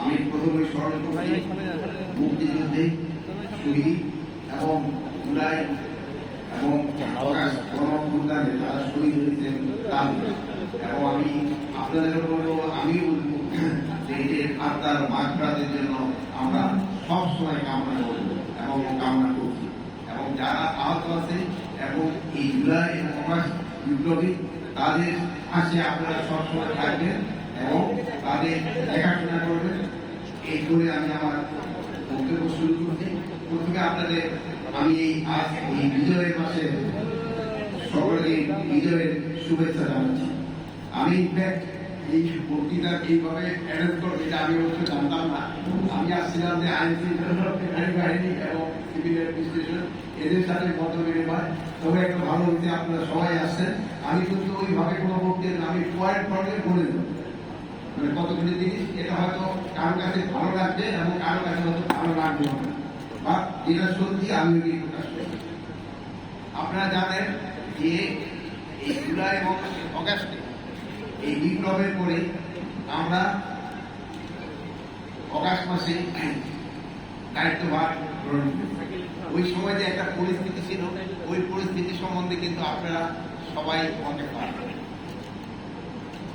আমি প্রথমে স্মরণ করছি, মুক্তিযুদ্ধে শহীদ এবং আমি আপনাদের আমি আমরা সব সময় কামনা করব এবং কামনা করছি। এবং যারা আহত আছে এবং এই জুলাই এবং বিপ্লবী তাদের পাশে আপনারা সবসময় থাকবেন এবং তাদের দেখাশোনা করবেন। এই করে আমি আমার বক্তব্য শুরু করছি। প্রথমে আপনাদের আমি এই আজ এই বিজয়ের মাসে সকলকে বিজয়ের শুভেচ্ছা জানাচ্ছি। আমি ইনফ্যাক্ট এই বক্তৃতা এইভাবে অ্যারেঞ্জ করব এটা আমি অবশ্য জানতাম না। আমি আসছিলাম যে আইন শৃঙ্খলা বাহিনী এবং সিভিল অ্যাডমিনিস্ট্রেশন এদের সাথে মত বিনিময় তবে একটা ভালো হচ্ছে আপনারা সবাই আসছেন। আমি কিন্তু ওইভাবে কোনো বক্তৃতা আমি পয়েন্ট পয়েন্টে বলে দেবো। মানে কতগুলি জিনিস, এটা হয়তো কারোর কাছে ভালো লাগবে এবং কারোর কাছে হয়তো ভালো লাগবে না। বা যেটা সত্যি, আমি ওই প্রকাশ করছি আপনারা জানেন যে এই জুলাই এবং অগাস্টে এই বিপ্লবের পরে আমরা অগাস্ট মাসে দায়িত্বভার গ্রহণ করি ওই সময় যে একটা পরিস্থিতি ছিল, ওই পরিস্থিতি সম্বন্ধে কিন্তু আপনারা সবাই অনেক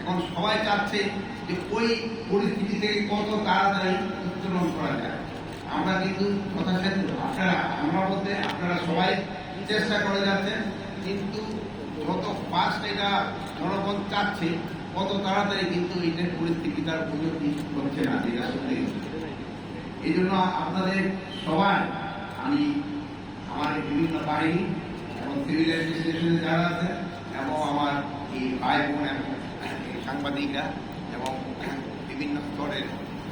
এখন সবাই চাচ্ছে যে ওই পরিস্থিতি থেকে কত তাড়াতাড়ি উত্তোলন করা যায়। আমরা কিন্তু যথাসাধ্য, আপনারা, আমরা বলতে আপনারা সবাই চেষ্টা করে যাচ্ছেন, কিন্তু যত ফাস্ট এটা জনগণ চাচ্ছে কত তাড়াতাড়ি কিন্তু এইটার পরিস্থিতিটার উন্নতি হচ্ছে না এই জন্য আপনাদের সবাই আমি আমার বিভিন্ন বাহিনী এবং সিভিল অ্যাডমিনিস্ট্রেশনে যারা আছে, এবং আমার এই ভাই বোন সাংবাদিকরা এবং বিভিন্ন স্তরের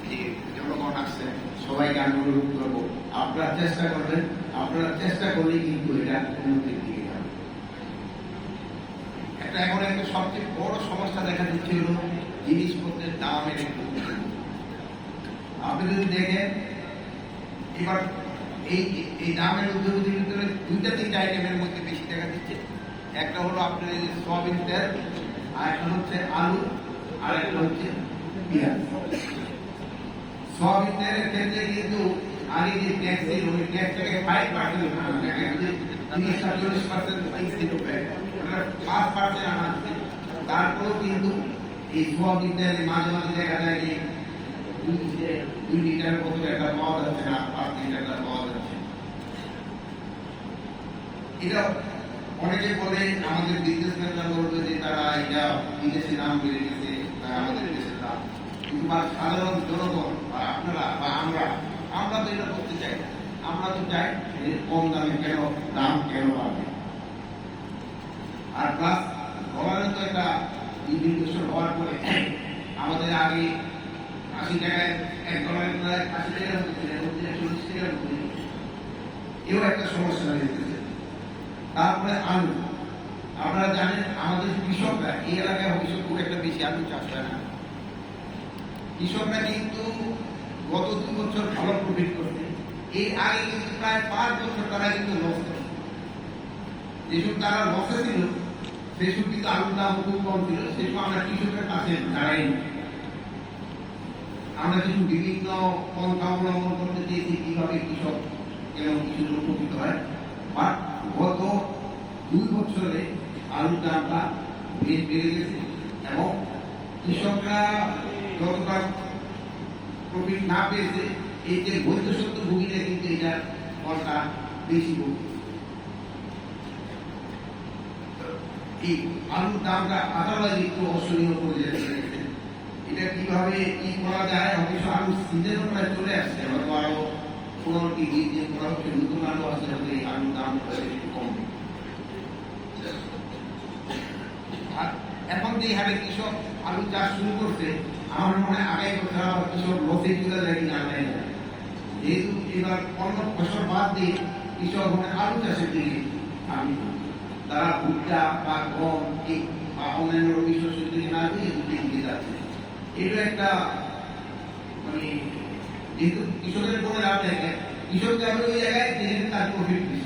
যে জনগণ আসছে সবাইকে আমি অনুরোধ করব, আপনারা চেষ্টা করবেন, আপনারা চেষ্টা করলেই কিন্তু এটা উন্নতির দিকে যাবে একটা এখন একটা সবচেয়ে বড় সমস্যা দেখা দিচ্ছে হলো জিনিসপত্রের দামের একটু। আপনি যদি দেখেন, এবার এই এই দামের উদ্যোগের ভিতরে দুইটা তিনটা আইটেমের মধ্যে বেশি দেখা দিচ্ছে। একটা হলো আপনার এই সয়াবিন তেল, আর একটা হচ্ছে আলু, আর একটা হচ্ছে পেঁয়াজ। সয়াবিন তেলের ক্ষেত্রে কিন্তু আগে যে ট্যাক্স ছিল ওই ট্যাক্সটাকে ফাইভ পার্সেন্ট তিরিশটা চল্লিশ পার্সেন্ট দিত পাঁচ পার্সেন্ট আনা তারপরেও কিন্তু এই সয়াবিন তেল মাঝে মাঝে দেখা যায় যে দুই লিটার মতো একটা পাওয়া যাচ্ছে না পাঁচ লিটারটা পাওয়া যাচ্ছে এটা অনেকে বলে আমাদের বিজনেসম্যানরা বলবে যে তারা এটা বিদেশে দাম বেড়ে গেছে আমাদের দেশের দাম কিন্তু সাধারণ জনগণ বা আপনারা বা আমরা আমরা তো এটা করতে চাই আমরা তো চাই কম দামে কেন, দাম কেন বাড়বে। আর প্লাস তো একটা ইনভিটেশন হওয়ার পরে আমাদের আগে আশি টাকায় এক ডলারের প্রায় আশি টাকা হচ্ছে চল্লিশ টাকা এও একটা সমস্যা হয়ে যেতেছে তারপরে আলু। আপনারা জানেন, আমাদের কৃষকরা এই এলাকায় অবশ্য খুব একটা বেশি আলু চাষ হয় না। কৃষকরা কিন্তু গত দু বছর ভালো প্রফিট করছে। এর আগে কিন্তু প্রায় পাঁচ বছর তারা কিন্তু লস যেসব তারা লসে ছিল, সেসব কিন্তু আলুর দাম খুব কম ছিল, সেসব আমরা কৃষকের কাছে দাঁড়াইনি আমরা কিছু বিভিন্ন পন্থা অবলম্বন করতে চেয়েছি কীভাবে কৃষক এবং কিছু উপকৃত হয়। বাট গত দুই বছরে আলুর দামটা বেশ বেড়ে গেছে এবং কৃষকরা যতটা প্রফিট না পেয়েছে, এই যে বৈধসত্ব ভুগিলে কিন্তু এটার ফলটা বেশি আলুর দামটা আদারওয়াইজ একটু অসহনীয় করে যাচ্ছে এটা কীভাবে কি করা যায়? অবশ্য আলু সিজন প্রায় চলে আসছে, হয়তো আরও যে করা হচ্ছে নতুন আলু আছে হয়তো এই আলুর দাম এখন যে হারে কৃষক আলু চাষ শুরু করছে, আমার মনে হয় কৃষক জানে। যেহেতু এবার অন্য ফসল বাদ দিয়ে কৃষক মানে আলু চাষের দিকে তারা ভুট্টা বা গম বা অন্যান্য রবি শস্যের দিকে না দিয়ে দুটি দিকে যাচ্ছে এটা একটা মানে যেহেতু কৃষকের কোনো লাভ থাকে কৃষক যাবে ওই জায়গায় যেখানে তার প্রফিট বেশি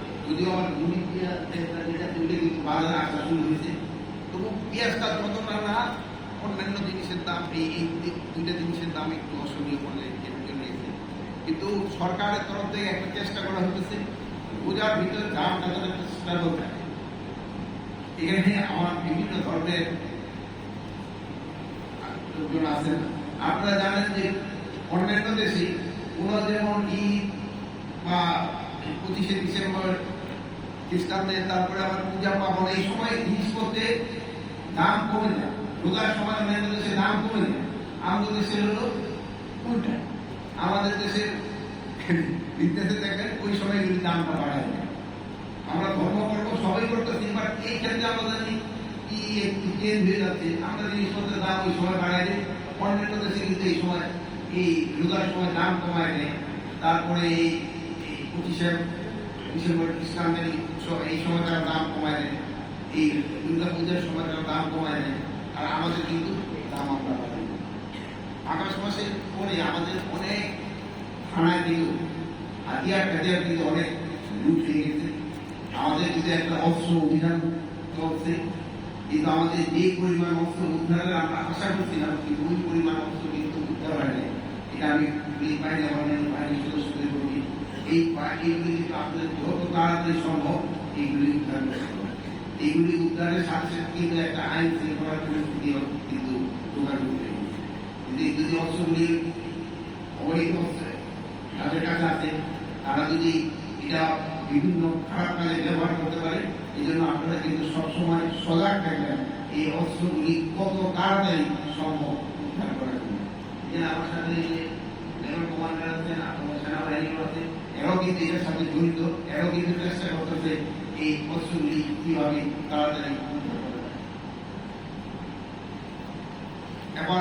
যদিও আমার ভূমি যেটা তুলে কিন্তু বাজারে আসা শুরু হয়েছে, তবু পেঁয়াজটা যতটা না, অন্যান্য জিনিসের দাম এই দুইটা জিনিসের দাম একটু অসহনীয় করলে কিন্তু সরকারের তরফ থেকে একটা চেষ্টা করা হতেছে রোজার ভিতরে দামটা একটা স্টেবল থাকে। এখানে আমার বিভিন্ন ধরনের লোকজন আছেন। আপনারা জানেন যে অন্যান্য দেশে কোনো যেমন ঈদ বা পঁচিশে ডিসেম্বর খ্রিস্টানদের তারপরে আবার পূজা পাবন এই সময় জিনিসপত্রের দাম কমে যায়। রোজার সময় অন্যান্য দেশে দাম কমে যায়। আমাদের দেশের হলো উল্টা। আমাদের দেশের বিদেশে দেখেন, ওই সময় যদি দামটা বাড়ায় যায়। আমরা ধর্ম কর্ম সবাই করতেছি বাট এই ক্ষেত্রে আমাদের কি একটু চেঞ্জ হয়ে যাচ্ছে আমরা জিনিসপত্রের দাম ওই সময় বাড়ায় দেয় অন্যান্য দেশে কিন্তু এই সময় এই রোজার সময় দাম কমায় দেয়। তারপরে এই পঁচিশে ডিসেম্বর খ্রিস্টানদের এই এই সময় তারা দাম কমায় দেয়। এই দুর্গা পূজার সময় তারা দাম কমায় দেয়। আর আমাদের কিন্তু দাম আমরা দিই। মাসের পরে আমাদের অনেক থানায় দিল হাতিয়ার টাতিয়ার কিন্তু অনেক লুট হয়ে গেছে। আমাদের কিন্তু একটা অস্ত্র অভিযান চলছে। কিন্তু আমাদের যে পরিমাণ অস্ত্র উদ্ধারের আমরা আশা করছিলাম কিন্তু ওই পরিমাণ অস্ত্র কিন্তু উদ্ধার হয় নাই এটা আমি পুলিশ বাহিনী অন্যান্য বাহিনীর সদস্যদের এই তাড়াতাড়ি সম্ভব এইগুলি উদ্ধার। এইগুলি উদ্ধারের সাথে সাথে কিন্তু একটা আইন শৃঙ্খলার কিন্তু যদি যদি অবৈধ অস্ত্র তাদের কাছে আছে তারা যদি এটা বিভিন্ন খারাপ কাজে ব্যবহার করতে পারে এই জন্য আপনারা কিন্তু সবসময় সজাগ থাকবেন এই অস্ত্রগুলি কত তাড়াতাড়ি সম্ভব উদ্ধার করার জন্য আমার সাথে এই যে লেভেল কমান্ডার আছেন আপনার সেনাবাহিনী আছে এরাও এটার সাথে জড়িত কিন্তু চেষ্টা এই তাড়াতাড়ি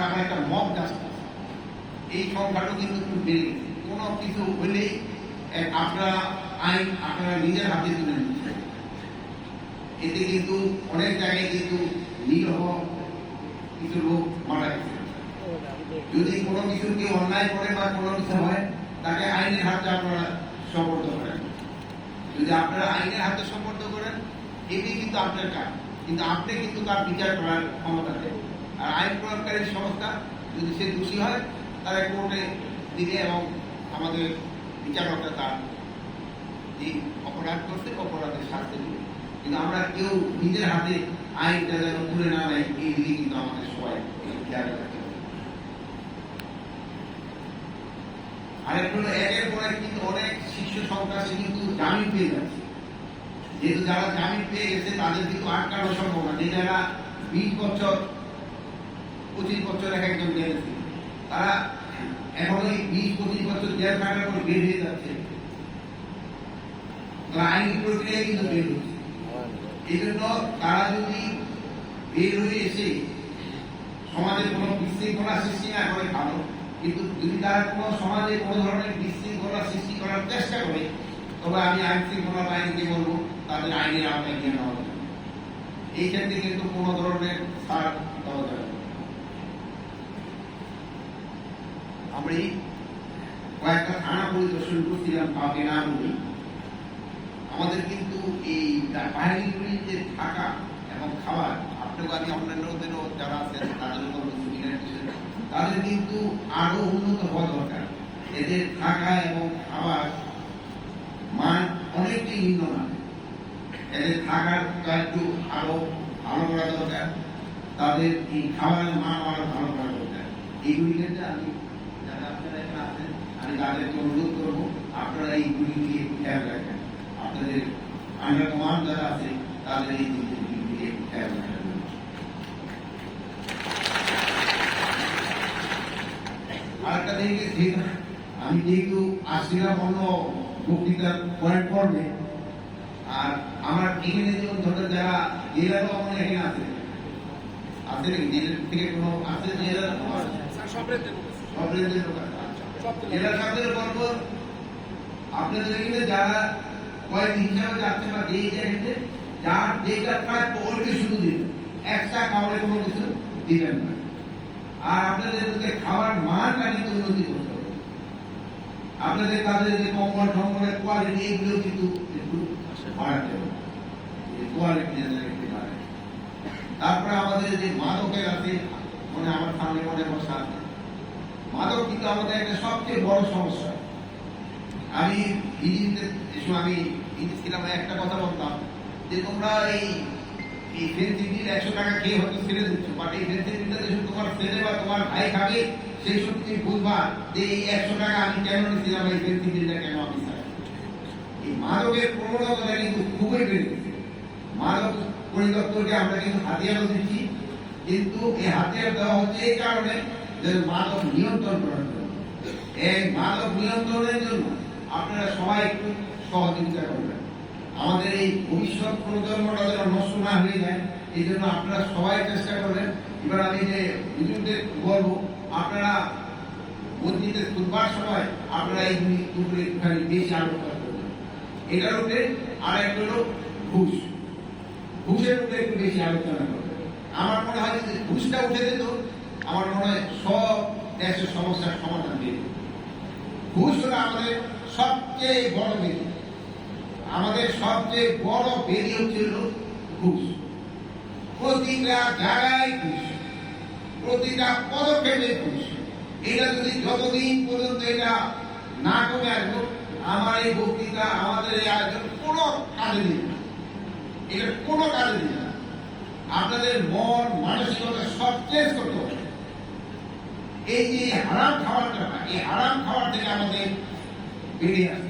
আমার একটা মব জাস্টিস এই কিন্তু একটু বেড়ে গেছে। কোনো কিছু আপনারা আইন, আপনারা নিজের হাতে তুলে এতে কিন্তু অনেক জায়গায় কিন্তু নিরহ কিছু লোক মারা গেছে। যদি কোনো কিছু কেউ অন্যায় করে বা কোনো কিছু হয়, তাকে আইনের হাতে আপনারা সমর্থ করেন। যদি আপনারা আইনের হাতে সমর্থ করেন, এটি কিন্তু আপনার কাজ। কিন্তু আপনি কিন্তু তার বিচার করার ক্ষমতা দেন। আর আইন প্রয়োগকারী সংস্থা যদি সে দোষী হয় তারা কোর্টে দিবে এবং আমাদের বিচারকরা তার যে অপরাধ করছে অপরাধের শাস্তি দিবে। কিন্তু আমরা কেউ নিজের হাতে আইনটা যেন তুলে না নেয়, এই দিকে কিন্তু আমাদের সবাই খেয়াল রাখতে হবে। আরেকটা একের পর এক কিন্তু অনেক শিশু সন্ত্রাসী কিন্তু জামিন পেয়ে যাচ্ছে। যেহেতু যারা জামিন পেয়ে গেছে, তাদের কিন্তু আটকানো সম্ভব না যে যারা বিশ বছর, পঁচিশ বছর এক একজন জেল ছিল, তারা এখন ওই বিশ, পঁচিশ বছর জেল থাকার পর বের হয়ে যাচ্ছে। তারা আইনি কিন্তু বের হচ্ছে। এই জন্য তারা যদি বের হয়ে এসে সমাজে কোনো বিশৃঙ্খলা সৃষ্টি না করে ভালো কিন্তু যদি তারা কোনো সমাজে কোনো ধরনের বিশৃঙ্খলা সৃষ্টি করার চেষ্টা করে তবে আমি আইন শৃঙ্খলা বাহিনীকে বলব তাদের আইনের আওতায় নিয়ে নেওয়া হবে এই ক্ষেত্রে কিন্তু কোনো ধরনের ছাড় দেওয়া যাবে এই কয়েকটা থানা পরিদর্শন করছিলাম কাউকে না বলি আমাদের কিন্তু এই বাহিনীগুলি যে থাকা এবং খাবার আপনাকে আমি অন্যান্যদেরও যারা আছেন তাদের teacher, তাদের কিন্তু আরও উন্নত হওয়া দরকার। এদের থাকা এবং খাবার মান অনেকটাই নিম্নমান। এদের থাকার একটু আরও ভালো করা দরকার। তাদের এই খাবারের মান আরও ভালো করা দরকার। এইগুলি ক্ষেত্রে আমি, যারা আপনারা এখানে আছেন, আমি তাদেরকে অনুরোধ করব, আপনারা এইগুলি নিয়ে খেয়াল রাখেন। আপনাদের আন্ডার কমান্ড যারা আছে, তাদের এই নিয়ে খেয়াল রাখার জন্য আরেকটা দিকে যেহেতু আমি যেহেতু আসছিলাম অন্য বক্তৃতার পয়েন্ট আর আমার এখানে যেমন ধরেন যারা জেলারও আমার এখানে আছে আছে নাকি? জেলার থেকে কোনো আছে জেলার সব রেঞ্জের লোক জেলার সাথে বলব আপনাদের এখানে যারা কয়েকদিন হিসাবে যাচ্ছে বা যেই জায়গাতে যার যেটা প্রায় ওইটা শুধু দিবেন। একটা খাবারে কোনো কিছু দিবেন না। আর আপনাদের যে খাবার মানটা কিন্তু উন্নতি করতে হবে আপনাদের তাদের যে কম্বল টম্বলের কোয়ালিটি এগুলো কিন্তু একটু বাড়াতে হবে। কোয়ালিটি একটু বাড়ে তারপরে আমাদের যে মাদকের আছে মানে আমার সামনে মনে বসা মাদক কিন্তু আমাদের একটা সবচেয়ে বড় সমস্যা। আমি এসে আমি ইঞ্জিন ছিলাম একটা কথা বলতাম যে তোমরা এই এই ফেন্সিডিল একশো টাকা খেয়ে হয়তো ছেড়ে দিচ্ছ বাট এই ফেন্সিডিলটা যে তোমার ছেলে বা তোমার ভাই খাবে সেই সব তুমি বুঝবা যে এই একশো টাকা আমি কেন নিয়েছিলাম এই ফেন্সিডিলটা কেন আমি এই মাদকের প্রবণতাটা কিন্তু খুবই বেড়ে গেছে। মাদক পরিদপ্তরকে আমরা কিন্তু হাতিয়ারও দিচ্ছি। কিন্তু এই হাতিয়ার দেওয়া হচ্ছে এই কারণে যে মাদক নিয়ন্ত্রণ করার জন্য। এই মাদক নিয়ন্ত্রণের জন্য আপনারা সবাই একটু সহযোগিতা করবেন। আমাদের এই ভবিষ্যৎ প্রজন্মটা যেন নষ্ট না হয়ে যায়, এই জন্য আপনারা সবাই চেষ্টা করবেন। এবার আমি যে হুজুরদের বলব, আপনারা মসজিদে খুলবার সময় আপনারা এই উপরে একটুখানি বেশি আলোচনা করবেন। এটার উপরে আর একটা হলো ঘুষ। ঘুষের উপরে একটু বেশি আলোচনা করবেন। আমার মনে হয় যদি ঘুষটা উঠে যেত, আমার মনে হয় সব দেশের সমস্যার সমাধান দিয়ে। ঘুষ হলো আমাদের সবচেয়ে বড় বেদি। আমাদের সবচেয়ে বড় বেদি হচ্ছে ঘুষ। প্রতিটা জায়গায় ঘুষ। প্রতিটা পদক্ষেপে ঘুষ। এটা যদি যতদিন পর্যন্ত এটা না কমে আসব, আমার এই বক্তৃতা, আমাদের এই আয়োজন কোনো কাজে দিবে এটা কোনো কাজে দিবে না। আপনাদের মন, মানসিকতা সব চেঞ্জ করতে হবে এই যে হারাম খাবারটা, এই হারাম খাবার থেকে আমাদের বেরিয়ে আসতে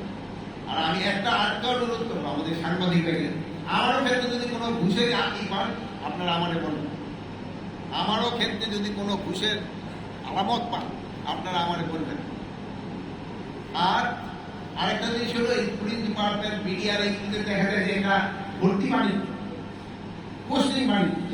আর আমি একটা আরেকটা অনুরোধ করব, আমাদের সাংবাদিককে আমারও ক্ষেত্রে যদি কোনো ঘুষের ই পান আপনারা আমারে বলবেন আমারও ক্ষেত্রে যদি কোনো ঘুষের আলামত পান, আপনারা আমারে বলবেন। আর আরেকটা জিনিস হলো, এই পুলিশ ডিপার্টমেন্ট, মিডিয়ার এই দেখা যায় যে এটা ভর্তি বাণিজ্য পোস্টিং বাণিজ্য।